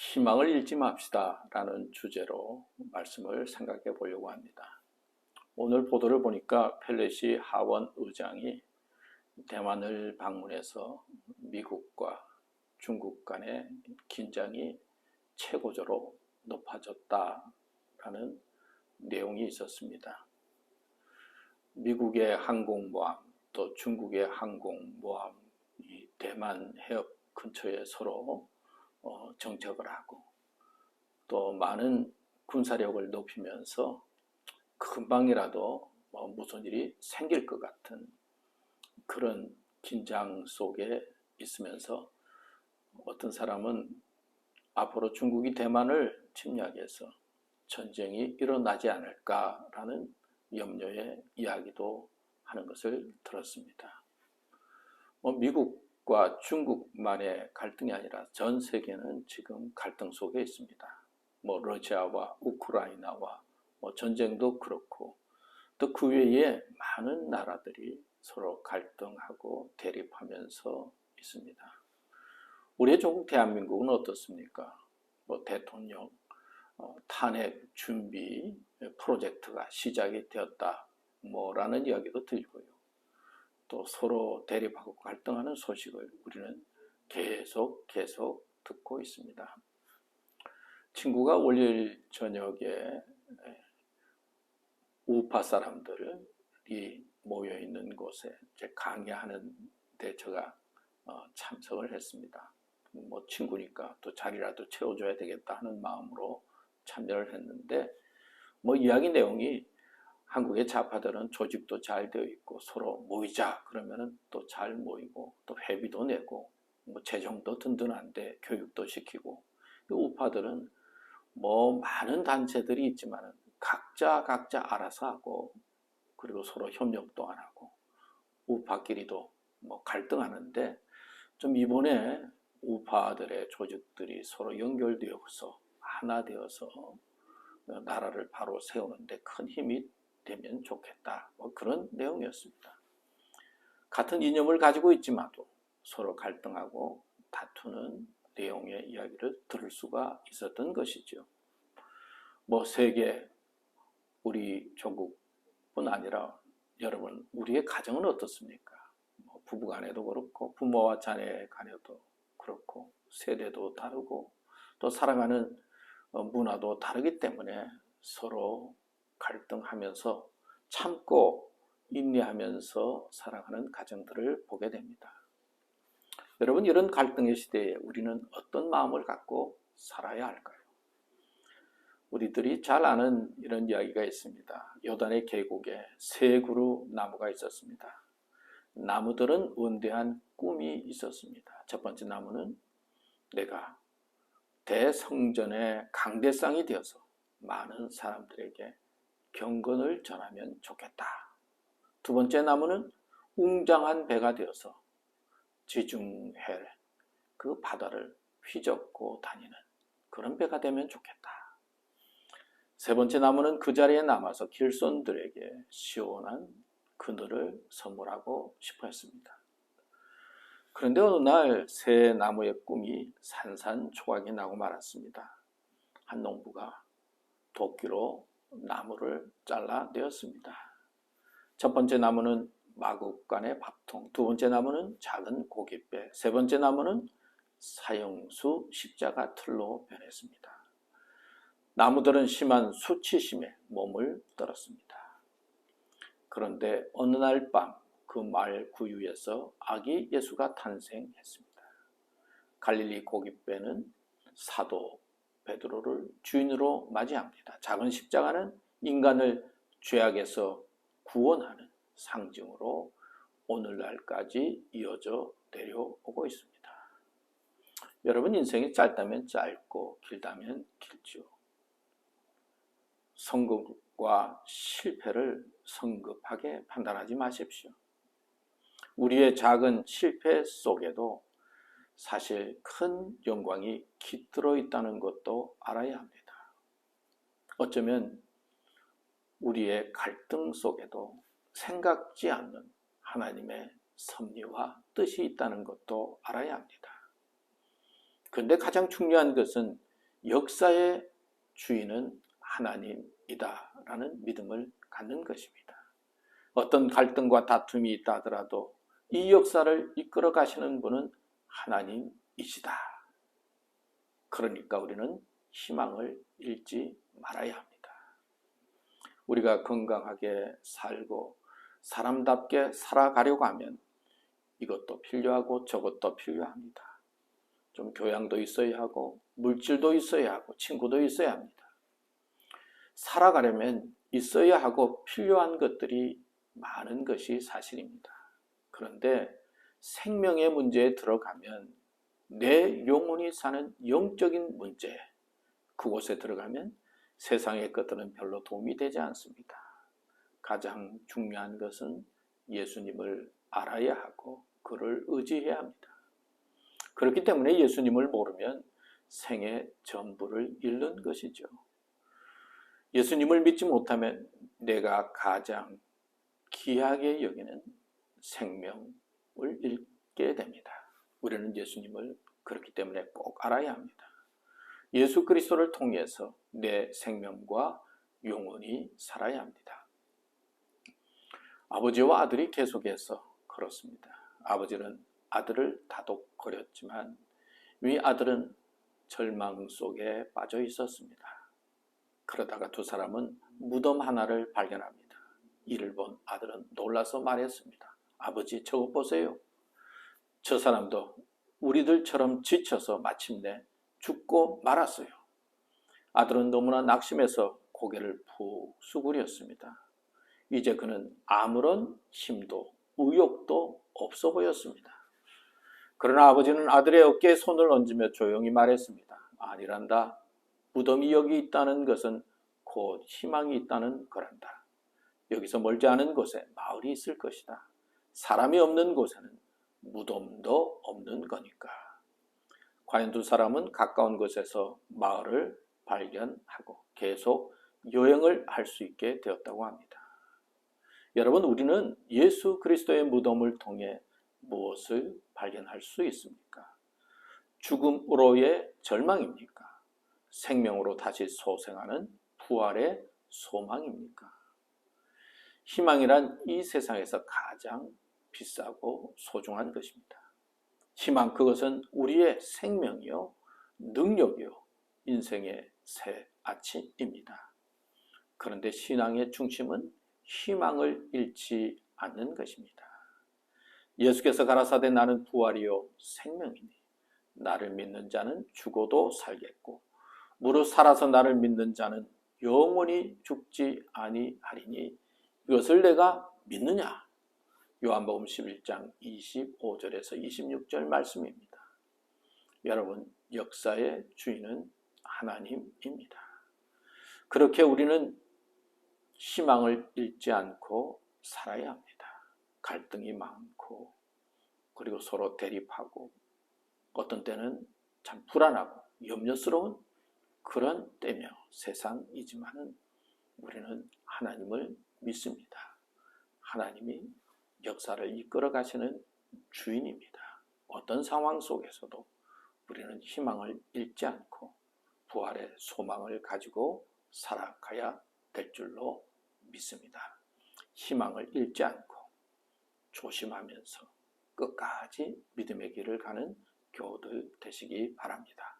희망을 잃지 맙시다 라는 주제로 말씀을 생각해 보려고 합니다. 오늘 보도를 보니까 펠레시 하원 의장이 대만을 방문해서 미국과 중국 간의 긴장이 최고조로 높아졌다라는 내용이 있었습니다. 미국의 항공모함 또 중국의 항공모함이 대만 해협 근처에 서로 어, 정착을 하고 또 많은 군사력을 높이면서 금방이라도 뭐 무슨 일이 생길 것 같은 그런 긴장 속에 있으면서 어떤 사람은 앞으로 중국이 대만을 침략해서 전쟁이 일어나지 않을까라는 염려의 이야기도 하는 것을 들었습니다. 뭐 미국과 중국만의 갈등이 아니라 전 세계는 지금 갈등 속에 있습니다. 뭐 러시아와 우크라이나와 뭐 전쟁도 그렇고 또 그 외에 많은 나라들이 서로 갈등하고 대립하면서 있습니다. 우리의 조국 대한민국은 어떻습니까? 뭐 대통령 어, 탄핵 준비 프로젝트가 시작이 되었다. 뭐라는 이야기도 들고요. 또 서로 대립하고 갈등하는 소식을 우리는 계속 계속 듣고 있습니다. 친구가 월요일 저녁에 우파 사람들이 모여 있는 곳에 강의하는 데 제가 어, 참석을 했습니다. 뭐 친구니까 또 자리라도 채워줘야 되겠다 하는 마음으로 참여를 했는데 뭐 이야기 내용이 한국의 좌파들은 조직도 잘 되어 있고 서로 모이자 그러면은 또 잘 모이고 또 회비도 내고 뭐 재정도 든든한데 교육도 시키고 우파들은 뭐 많은 단체들이 있지만은 각자 각자 알아서 하고 그리고 서로 협력도 안 하고 우파끼리도 뭐 갈등하는데 좀 이번에 우파들의 조직들이 서로 연결되어서 하나 되어서 나라를 바로 세우는데 큰 힘이 되면 좋겠다. 뭐 그런 내용이었습니다. 같은 이념을 가지고 있지만도 서로 갈등하고 다투는 내용의 이야기를 들을 수가 있었던 것이죠. 뭐 세계 우리 조국뿐 아니라 여러분 우리의 가정은 어떻습니까? 뭐 부부간에도 그렇고 부모와 자녀 간에도 그렇고 세대도 다르고 또 살아가는 어, 문화도 다르기 때문에 서로 갈등하면서 참고 인내하면서 살아가는 가정들을 보게 됩니다. 여러분 이런 갈등의 시대에 우리는 어떤 마음을 갖고 살아야 할까요? 우리들이 잘 아는 이런 이야기가 있습니다. 요단의 계곡에 세 그루 나무가 있었습니다. 나무들은 원대한 꿈이 있었습니다. 첫 번째 나무는 내가 대성전의 강대상이 되어서 많은 사람들에게 경건을 전하면 좋겠다. 두 번째 나무는 웅장한 배가 되어서 지중해 그 바다를 휘젓고 다니는 그런 배가 되면 좋겠다. 세 번째 나무는 그 자리에 남아서 길손들에게 시원한 그늘을 선물하고 싶어 했습니다. 그런데 어느 날 새 나무의 꿈이 산산조각이 나고 말았습니다. 한 농부가 도끼로 나무를 잘라내었습니다. 첫 번째 나무는 마국간의 밥통, 두 번째 나무는 작은 고깃배, 세 번째 나무는 사형수 십자가 틀로 변했습니다. 나무들은 심한 수치심에 몸을 떨었습니다. 그런데 어느 날 밤 그 말 구유에서 아기 예수가 탄생했습니다. 갈릴리 고깃배는 사도 베드로를 주인으로 맞이합니다. 작은 십자가는 인간을 죄악에서 구원하는 상징으로 오늘날까지 이어져 내려오고 있습니다. 여러분 인생이 짧다면 짧고 길다면 길죠. 성공과 실패를 성급하게 판단하지 마십시오. 우리의 작은 실패 속에도 사실 큰 영광이 깃들어 있다는 것도 알아야 합니다. 어쩌면 우리의 갈등 속에도 생각지 않는 하나님의 섭리와 뜻이 있다는 것도 알아야 합니다. 그런데 가장 중요한 것은 역사의 주인은 하나님이다라는 믿음을 갖는 것입니다. 어떤 갈등과 다툼이 있다 하더라도 이 역사를 이끌어 가시는 분은 하나님이시다. 그러니까 우리는 희망을 잃지 말아야 합니다. 우리가 건강하게 살고 사람답게 살아가려고 하면 이것도 필요하고 저것도 필요합니다. 좀 교양도 있어야 하고 물질도 있어야 하고 친구도 있어야 합니다. 살아가려면 있어야 하고 필요한 것들이 많은 것이 사실입니다. 그런데 생명의 문제에 들어가면 내 영혼이 사는 영적인 문제, 그곳에 들어가면 세상의 것들은 별로 도움이 되지 않습니다. 가장 중요한 것은 예수님을 알아야 하고 그를 의지해야 합니다. 그렇기 때문에 예수님을 모르면 생의 전부를 잃는 것이죠. 예수님을 믿지 못하면 내가 가장 귀하게 여기는 생명 을 잃게 됩니다. 우리는 예수님을 그렇기 때문에 꼭 알아야 합니다. 예수 그리스도를 통해서 내 생명과 영혼이 살아야 합니다. 아버지와 아들이 계속해서 그렇습니다. 아버지는 아들을 다독거렸지만 위 아들은 절망 속에 빠져 있었습니다. 그러다가 두 사람은 무덤 하나를 발견합니다. 이를 본 아들은 놀라서 말했습니다. 아버지 저것 보세요. 저 사람도 우리들처럼 지쳐서 마침내 죽고 말았어요. 아들은 너무나 낙심해서 고개를 푹 수그렸습니다. 이제 그는 아무런 힘도 의욕도 없어 보였습니다. 그러나 아버지는 아들의 어깨에 손을 얹으며 조용히 말했습니다. 아니란다. 무덤이 여기 있다는 것은 곧 희망이 있다는 거란다. 여기서 멀지 않은 곳에 마을이 있을 것이다. 사람이 없는 곳에는 무덤도 없는 거니까. 과연 두 사람은 가까운 곳에서 마을을 발견하고 계속 여행을 할 수 있게 되었다고 합니다. 여러분, 우리는 예수 그리스도의 무덤을 통해 무엇을 발견할 수 있습니까? 죽음으로의 절망입니까? 생명으로 다시 소생하는 부활의 소망입니까? 희망이란 이 세상에서 가장 비싸고 소중한 것입니다. 희망 그것은 우리의 생명이요, 능력이요, 인생의 새 아침입니다. 그런데 신앙의 중심은 희망을 잃지 않는 것입니다. 예수께서 가라사대 나는 부활이요 생명이니 나를 믿는 자는 죽어도 살겠고 무릇 살아서 나를 믿는 자는 영원히 죽지 아니하리니 이것을 내가 믿느냐? 요한복음 11장 25절에서 26절 말씀입니다. 여러분, 역사의 주인은 하나님입니다. 그렇게 우리는 희망을 잃지 않고 살아야 합니다. 갈등이 많고, 그리고 서로 대립하고, 어떤 때는 참 불안하고 염려스러운 그런 때며 세상이지만은 우리는 하나님을 믿습니다. 하나님이 역사를 이끌어 가시는 주인입니다. 어떤 상황 속에서도 우리는 희망을 잃지 않고 부활의 소망을 가지고 살아가야 될 줄로 믿습니다. 희망을 잃지 않고 조심하면서 끝까지 믿음의 길을 가는 교우들 되시기 바랍니다.